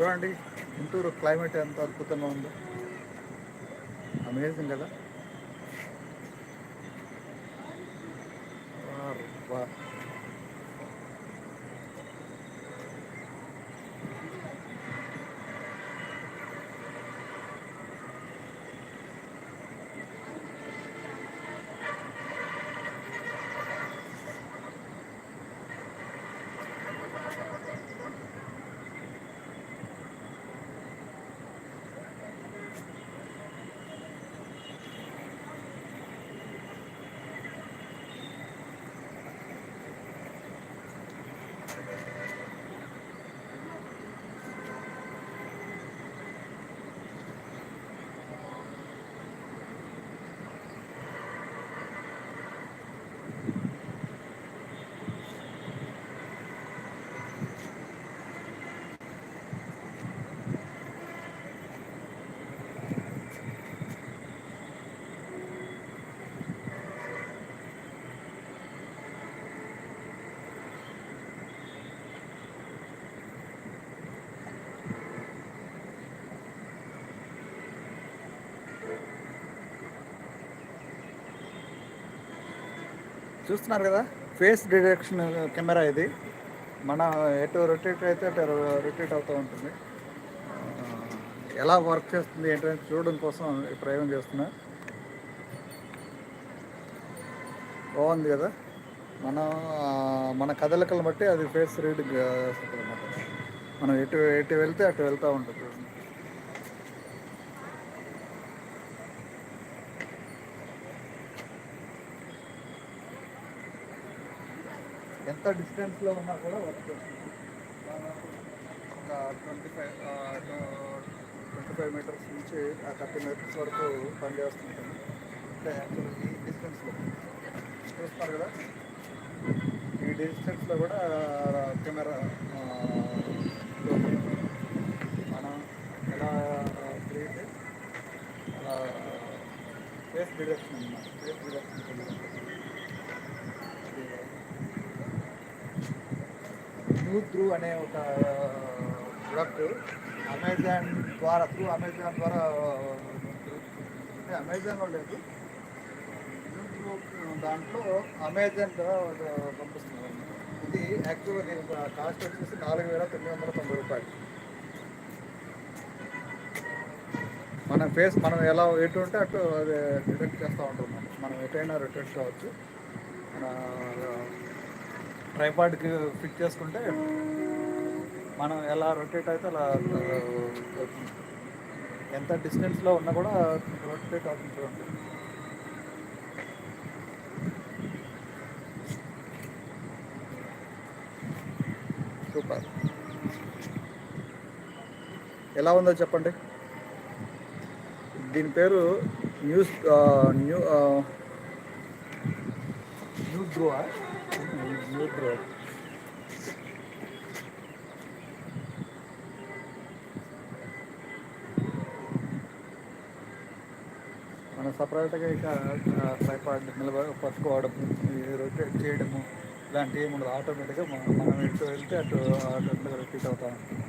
చూడండి గుంటూరు క్లైమేట్ ఎంత అద్భుతంగా ఉందో. అమేజింగ్ కదా? చూస్తున్నారు కదా ఫేస్ డిటెక్షన్ కెమెరా ఇది. మన ఎటు రొటేట్ అయితే అటు రొటేట్ అవుతూ ఉంటుంది. ఎలా వర్క్ చేస్తుంది ఏంటంటే చూడడం కోసం ప్రయోగం చేస్తున్నా. బాగుంది కదా? మన మన కదలికలు బట్టి అది ఫేస్ రీడింగ్ చేస్తుంది అనమాట మనం ఎటు ఎటు వెళ్తే అటు వెళ్తూ ఉంటుంది చూడండి ఎంత డిస్టెన్స్లో ఉన్నా కూడా వర్క్ చేస్తుంది. ఒక twenty five twenty five metres నుంచి ఆ థర్టీ మీటర్స్ వరకు పనిచేస్తుంటుంది అంటే యాక్చువల్ ఈ డిస్టెన్స్లో చూస్తున్నారు కదా? ఈ డిస్టెన్స్లో కూడా కెమెరా మనం ఎలా క్రియేట్ అలా ఫేస్ డిడక్షన్ అన్నమాట. ఫేస్ డిడక్షన్ న్యూ త్రూ అనే ఒక ప్రొడక్ట్ అమెజాన్ ద్వారా త్రూ అమెజాన్ ద్వారా అంటే అమెజాన్లో లేదు. న్యూ దాంట్లో అమెజాన్ ద్వారా పంపిస్తున్నాను ఇది యాక్చువల్గా నేను కాస్ట్ వచ్చేసి నాలుగు వేల తొమ్మిది వందల తొంభై రూపాయలు. మన ఫేస్ మనం ఎలా ఎటు ఉంటే అటు అది డిటెక్ట్ చేస్తూ ఉంటుంది మనం. ఎటైనా రిటర్న్ కావచ్చు మన ట్రైపాడ్కి ఫిట్ చేసుకుంటే మనం ఎలా రొటేట్ అయితే అలా ఎంత డిస్టెన్స్లో ఉన్నా కూడా రొటేట్ అవుతుంది చూడండి. సూపర్. ఎలా ఉందో చెప్పండి? దీని పేరు news new new new grow మనం సపరేట్గా ఇక ట్రైపాడ్ నిలబ పట్టుకోవడం రొటేట్ చేయడము ఇలాంటివి ఏమి ఉండదు ఆటోమేటిక్గా మనం ఇంట్లో ఎటు వెళ్తే అటు ఆటో రిపీట్ అవుతా ఉంటుంది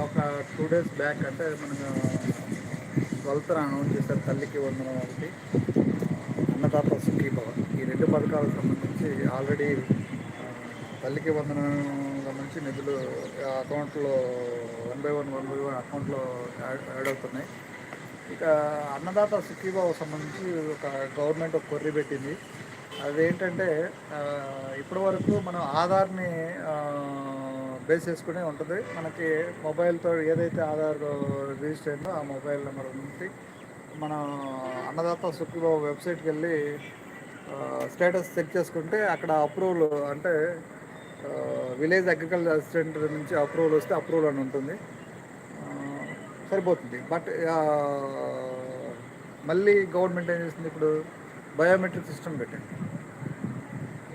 ఒక టూ డేస్ బ్యాక్ అంటే మనకు ట్వెల్త్ అనౌన్స్ చేశారు తల్లికి వందనం ఒకటి. అన్నదాత సుఖీ ఈ రెండు పథకాలకు సంబంధించి ఆల్రెడీ తల్లికి వందనం సంబంధించి నిధులు అకౌంట్లో one by one one by one అకౌంట్లో యాడ్ యాడ్ అవుతున్నాయి. ఇక అన్నదాత సుఖీబాబు సంబంధించి ఒక గవర్నమెంట్ ఒక కొర్రీ పెట్టింది. అదేంటంటే ఇప్పటి వరకు మనం ఆధార్ని బేస్ చేసుకునే ఉంటుంది. మనకి మొబైల్తో ఏదైతే ఆధార్ రిజిస్టర్ అయిందో ఆ మొబైల్ నెంబర్ ఉంది మన అన్నదాత సుఖీబాబు వెబ్సైట్కి వెళ్ళి స్టేటస్ చెక్ చేసుకుంటే అక్కడ అప్రూవల్ అంటే విలేజ్ అగ్రికల్చర్ అసిస్టెంట్ నుంచి అప్రూవల్ వస్తే అప్రూవల్ అని ఉంటుంది. సరిపోతుంది. బట్ మళ్ళీ గవర్నమెంట్ ఏం చేసింది ఇప్పుడు? బయోమెట్రిక్ సిస్టమ్ పెట్టింది.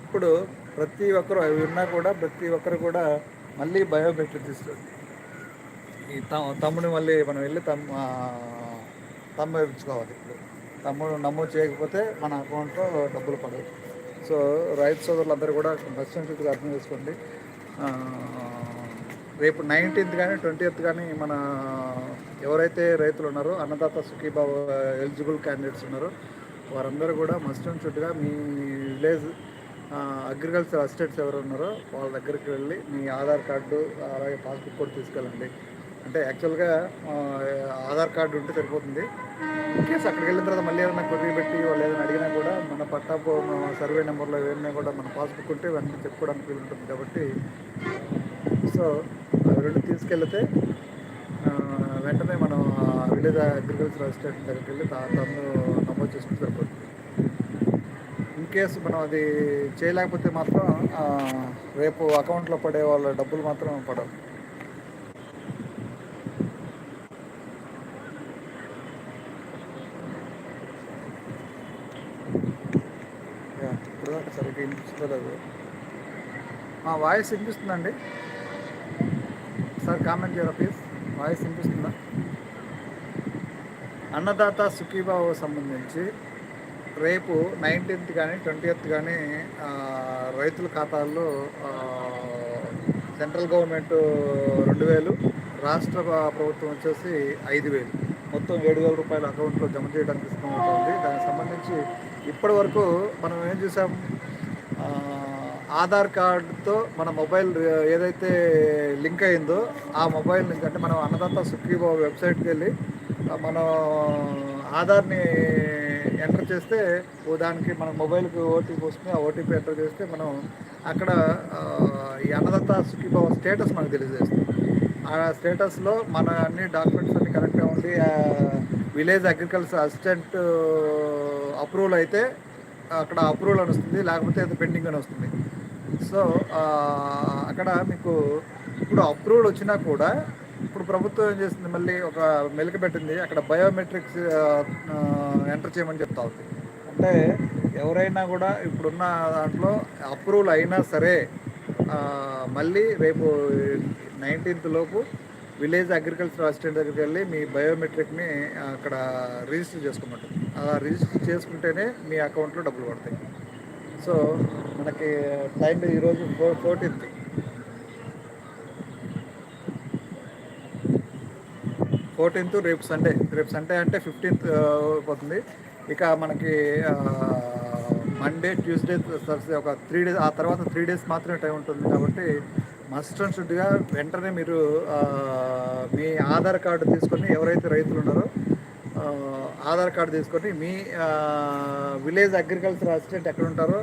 ఇప్పుడు ప్రతి ఒక్కరు అవి ఉన్నా కూడా ప్రతి ఒక్కరు కూడా మళ్ళీ బయోమెట్రిక్ సిస్టమ్ ఈ తమ్ముడు మళ్ళీ మనం వెళ్ళి తమ్ ఆ, తమ్ము వేయించుకోవాలి ఇప్పుడు. తమ్ముడు నమోదు చేయకపోతే మన అకౌంట్లో డబ్బులు పడవు. సో రైతు సోదరులందరూ కూడా బస్సు అర్థం చేసుకోండి. రేపు నైన్టీన్త్ కానీ ట్వంటీయత్ కానీ మన ఎవరైతే రైతులు ఉన్నారో అన్నదాత సుఖీబాబు ఎలిజిబుల్ క్యాండిడేట్స్ ఉన్నారో వారందరూ కూడా మస్ట్ చుట్టుగా మీ విలేజ్ అగ్రికల్చర్ అసిస్టెంట్స్ ఎవరు ఉన్నారో వాళ్ళ దగ్గరికి వెళ్ళి మీ ఆధార్ కార్డు అలాగే పాస్బుక్ కూడా తీసుకెళ్ళండి. అంటే యాక్చువల్గా ఆధార్ కార్డు ఉంటే సరిపోతుంది. ఇన్ కేసు అక్కడికి వెళ్ళిన తర్వాత మళ్ళీ ఏదైనా కొద్ది పెట్టి వాళ్ళు ఏదైనా అడిగినా కూడా మన పట్టాపు సర్వే నెంబర్లో ఏమైనా కూడా మన పాస్బుక్ ఉంటే ఇవన్నీ చెప్పుకోవడానికి ఉంటుంది కాబట్టి సో అవి రెండు తీసుకెళ్తే వెంటనే మనం విలేజ్ అగ్రికల్చర్ అసిస్టెంట్ దగ్గరికి వెళ్ళి తను నమోదు చేసుకుంటే సరిపోతుంది. కేసు మనం అది చేయలేకపోతే మాత్రం రేపు అకౌంట్లో పడే వాళ్ళ డబ్బులు మాత్రం పడవు. ఇప్పుడు సరిగ్గా వినిపించలేదు. మా వాయిస్ వినిపిస్తుందండి? సార్ కామెంట్ చేయరా ప్లీజ్? వాయిస్ వినిపిస్తుందా? అన్నదాత సుఖీబాబు సంబంధించి రేపు నైన్టీన్త్ కానీ ట్వంటీయత్ కానీ రైతుల ఖాతాల్లో సెంట్రల్ గవర్నమెంట్ రెండు వేలు రాష్ట్ర ప్రభుత్వం వచ్చేసి ఐదు వేలు. మొత్తం ఏడు వేల రూపాయల అకౌంట్లో జమ చేయడానికి ఉంటుంది దానికి సంబంధించి ఇప్పటి వరకు మనం ఏం చూసాం ఆధార్ కార్డుతో మన మొబైల్ ఏదైతే లింక్ అయిందో ఆ మొబైల్ లింక్ అంటే మనం అన్నదాత సుఖీబాబు వెబ్సైట్కి వెళ్ళి మనం ఆధార్ని చేస్తే దానికి మన మొబైల్కి ఓటీపీ వస్తుంది ఆ ఓటీపీ ఎంటర్ చేస్తే మనం అక్కడ ఈ అన్నదత్త సుఖీభావ స్టేటస్ మనకు తెలియజేస్తుంది. ఆ స్టేటస్లో మన అన్ని డాక్యుమెంట్స్ అన్ని కరెక్ట్గా ఉండి విలేజ్ అగ్రికల్చర్ అసిస్టెంట్ అప్రూవల్ అయితే అక్కడ అప్రూవల్ అని వస్తుంది లేకపోతే అది పెండింగ్ అని వస్తుంది. సో అక్కడ మీకు ఇప్పుడు అప్రూవల్ వచ్చినా కూడా ఇప్పుడు ప్రభుత్వం ఏం చేస్తుంది? మళ్ళీ ఒక మెలిక పెట్టింది. అక్కడ బయోమెట్రిక్స్ ఎంటర్ చేయమని చెప్తా ఉంది. అంటే ఎవరైనా కూడా ఇప్పుడున్న దాంట్లో అప్రూవల్ అయినా సరే మళ్ళీ రేపు నైన్టీన్త్ లోపు విలేజ్ అగ్రికల్చర్ అసిస్టెంట్ దగ్గరికి వెళ్ళి మీ బయోమెట్రిక్ని అక్కడ రిజిస్టర్ చేసుకోమంటుంది అలా రిజిస్టర్ చేసుకుంటేనే మీ అకౌంట్లో డబ్బులు పడతాయి. సో మనకి టైం ఈరోజు ఫోర్ ఫోర్టీన్త్. ఫోర్టీన్త్ రేపు సండే. రేపు సండే అంటే ఫిఫ్టీన్త్ పోతుంది. ఇక మనకి మండే ట్యూస్డే థర్స్డే ఒక త్రీ డేస్ ఆ తర్వాత త్రీ డేస్ మాత్రమే టైం ఉంటుంది కాబట్టి మస్ట్ అండ్ షుడ్గా వెంటనే మీరు మీ ఆధార్ కార్డు తీసుకొని ఎవరైతే రైతులు ఉన్నారో ఆధార్ కార్డు తీసుకొని మీ విలేజ్ అగ్రికల్చర్ అసిస్టెంట్ ఎక్కడ ఉంటారో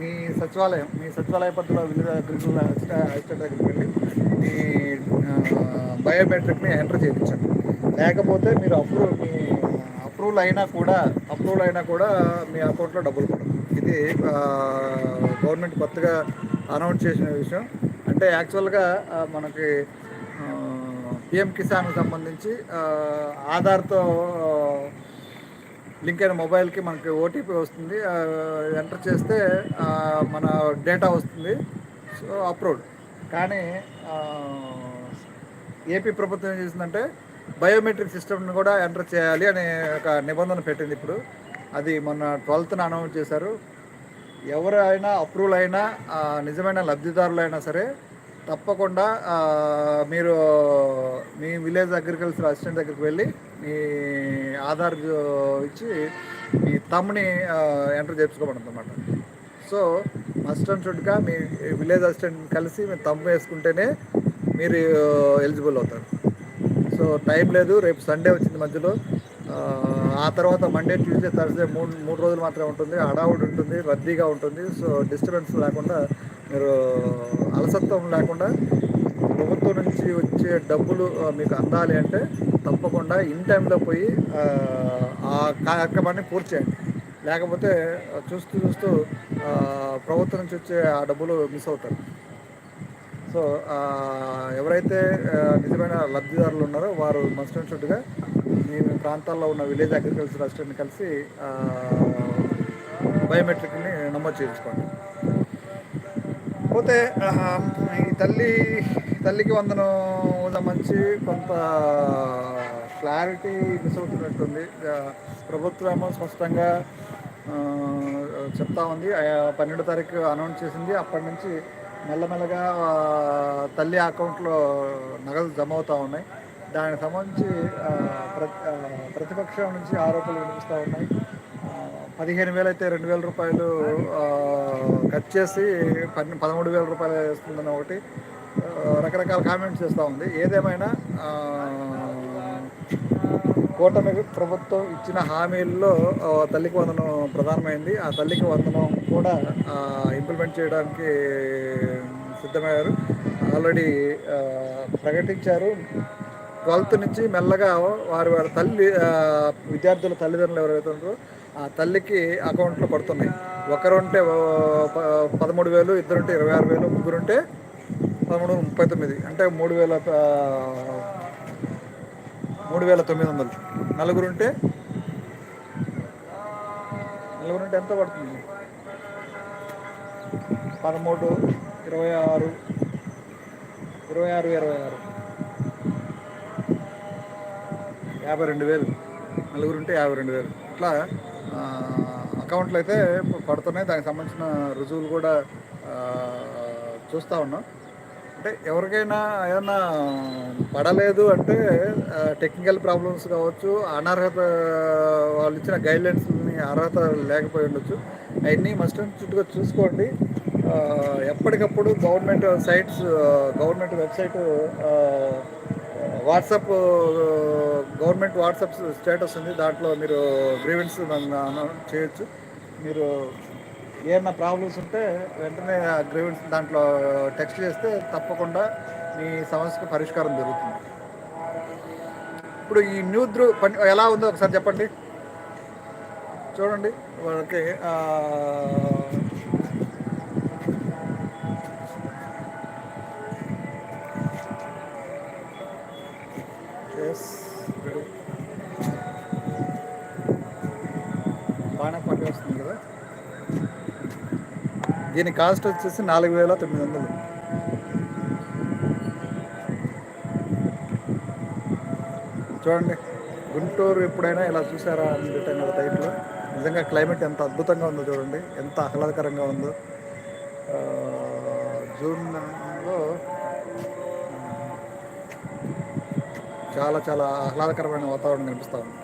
మీ సచివాలయం మీ సచివాలయ పద్ధతిలో విలేజ్ అగ్రికల్చర్ అసిస్టెంట్ అసిస్టెంట్ దగ్గరికి వెళ్ళి మీ బయోమెట్రిక్ని ఎంటర్ చేయించండి. లేకపోతే మీరు అప్రూవ్ మీ అప్రూవల్ అయినా కూడా అప్రూవల్ అయినా కూడా మీ అకౌంట్లో డబ్బులు పడదు ఇది గవర్నమెంట్ కొత్తగా అనౌన్స్ చేసిన విషయం. అంటే యాక్చువల్గా మనకి పిఎం కిసాన్ సంబంధించి ఆధార్తో లింక్ అయిన మొబైల్కి మనకి ఓటీపీ వస్తుంది. ఎంటర్ చేస్తే మన డేటా వస్తుంది. So approved. కానీ ఏపీ ప్రభుత్వం ఏం చేసిందంటే బయోమెట్రిక్ సిస్టమ్ని కూడా ఎంటర్ చేయాలి అనే ఒక నిబంధన పెట్టింది ఇప్పుడు. అది మొన్న ట్వెల్త్న అనౌన్స్ చేశారు. ఎవరైనా అప్రూవల్ అయినా నిజమైన నిజమైన లబ్ధిదారులైనా సరే తప్పకుండా మీరు మీ విలేజ్ అగ్రికల్చర్ అసిస్టెంట్ దగ్గరికి వెళ్ళి మీ ఆధార్ ఇచ్చి మీ తమ్ముని ఎంటర్ చేయించుకోమన్నమాట సో మస్ట్ అండ్ షుడ్గా మీ విలేజ్ అసిస్టెంట్ కలిసి మీరు తమ్ము వేసుకుంటేనే మీరు ఎలిజిబుల్ అవుతారు. సో టైం లేదు. రేపు సండే వచ్చింది మధ్యలో. ఆ, తర్వాత మండే ట్యూస్డే థర్స్డే మూడు మూడు రోజులు మాత్రమే ఉంటుంది. హడావుడి ఉంటుంది రద్దీగా ఉంటుంది. సో డిస్టర్బెన్స్ లేకుండా మీరు అలసత్వం లేకుండా ప్రభుత్వం నుంచి వచ్చే డబ్బులు మీకు అందాలి అంటే తప్పకుండా ఇన్ టైంలో పోయి ఆ, కార్యక్రమాన్ని పూర్తి చేయండి. లేకపోతే చూస్తూ చూస్తూ ప్రభుత్వం నుంచి వచ్చే ఆ డబ్బులు మిస్ అవుతారు. సో ఎవరైతే నిజమైన లబ్ధిదారులు ఉన్నారో వారు మస్ట్ మీ ప్రాంతాల్లో ఉన్న విలేజ్ అగ్రికల్చర్ అసిస్టెంట్ని కలిసి బయోమెట్రిక్ని నమోదు చేయించుకోండి. పోతే ఈ తల్లి తల్లికి వందనం సంబంధించి కొంత క్లారిటీ మిస్ అవుతున్నట్టుంది ప్రభుత్వం ఏమో స్పష్టంగా చెప్తా ఉంది. పన్నెండు పన్నెండో తారీఖు అనౌన్స్ చేసింది. అప్పటి నుంచి మెల్లమెల్లగా తల్లి అకౌంట్లో నగదు జమ అవుతూ ఉన్నాయి. దానికి సంబంధించి ప్రతి ప్రతిపక్షం నుంచి ఆరోపణలు వినిపిస్తూ ఉన్నాయి. పదిహేను వేలు అయితే రెండు వేల రూపాయలు కట్ చేసి పన్ను పదమూడు వేల రూపాయలు వేస్తుందని ఒకటి రకరకాల కామెంట్స్ చేస్తూ ఉంది. ఏదేమైనా కూటమి ప్రభుత్వం ఇచ్చిన హామీల్లో తల్లికి వందనం ప్రధానమైంది. ఆ తల్లికి వందనం కూడా ఇంప్లిమెంట్ చేయడానికి సిద్ధమయ్యారు. ఆల్రెడీ ప్రకటించారు. ట్వెల్త్ నుంచి మెల్లగా వారి వారి తల్లి విద్యార్థుల తల్లిదండ్రులు ఎవరైతే ఉన్నారో ఆ తల్లికి అకౌంట్లో పడుతున్నాయి. ఒకరుంటే ప- పదమూడు వేలు ఇద్దరుంటే ఇరవై ఆరు వేలు ముగ్గురుంటే పదమూడు ముప్పై తొమ్మిది. అంటే మూడు వేల మూడు వేల తొమ్మిది వందలు. నలుగురుంటే నలుగురుంటే ఎంత పడుతుంది? పదమూడు ఇరవై ఆరు ఇరవై ఆరు ఇరవై ఆరు. యాభై రెండు వేలు. నలుగురుంటే యాభై రెండు వేలు. ఇట్లా అకౌంట్లు అయితే పడుతున్నాయి. దానికి సంబంధించిన రుజువులు కూడా చూస్తూ ఉన్నాం. అంటే ఎవరికైనా ఏదైనా పడలేదు అంటే టెక్నికల్ ప్రాబ్లమ్స్ కావచ్చు అనర్హత వాళ్ళు ఇచ్చిన గైడ్లైన్స్ అర్హత లేకపోయి ఉండొచ్చు. అవన్నీ మస్ట్ అండ్ చుట్టుగా చూసుకోండి. ఎప్పటికప్పుడు government sites government website WhatsApp government WhatsApp status ఉంది. దాంట్లో మీరు గ్రీవెన్స్ చేయొచ్చు. మీరు ఏమైనా ప్రాబ్లమ్స్ ఉంటే వెంటనే ఆ గ్రీవెన్స్ దాంట్లో టెక్స్ట్ చేస్తే తప్పకుండా మీ సమస్యకు పరిష్కారం జరుగుతుంది. ఇప్పుడు ఈ న్యూద్రు పని ఎలా ఉందో ఒకసారి చెప్పండి. చూడండి వాళ్ళకి ఎస్ yes, బాగానే పని వస్తుంది కదా. దీని కాస్ట్ వచ్చేసి నాలుగు వేల తొమ్మిది వందలు. చూడండి గుంటూరు ఎప్పుడైనా ఇలా చూసారా అని పెట్టాను టైట్లో నిజంగా క్లైమేట్ ఎంత అద్భుతంగా ఉందో చూడండి. ఎంత ఆహ్లాదకరంగా ఉందో. జూన్లో చాలా చాలా ఆహ్లాదకరమైన వాతావరణం కనిపిస్తూ ఉంది.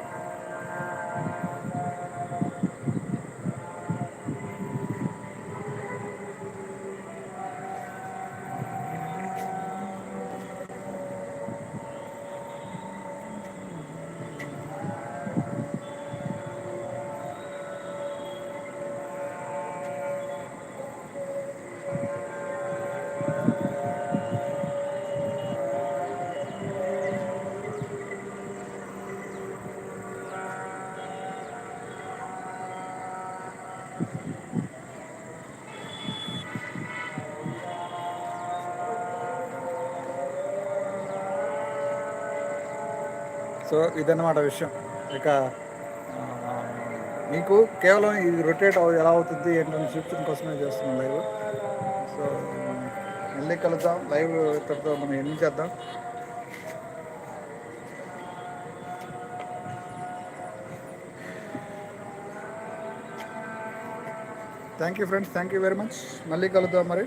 సో ఇదన్నమాట విషయం. ఇక మీకు కేవలం ఇది రొటేట్ ఎలా అవుతుంది ఏంటని చూపించడం కోసమే చేస్తున్నాం లైవ్ సో మళ్ళీ కలుద్దాం. లైవ్ ఇతరుతో మనం ఎన్ని చేద్దాం? Thank you friends thank you very much మళ్ళీ కలుద్దాం మరి.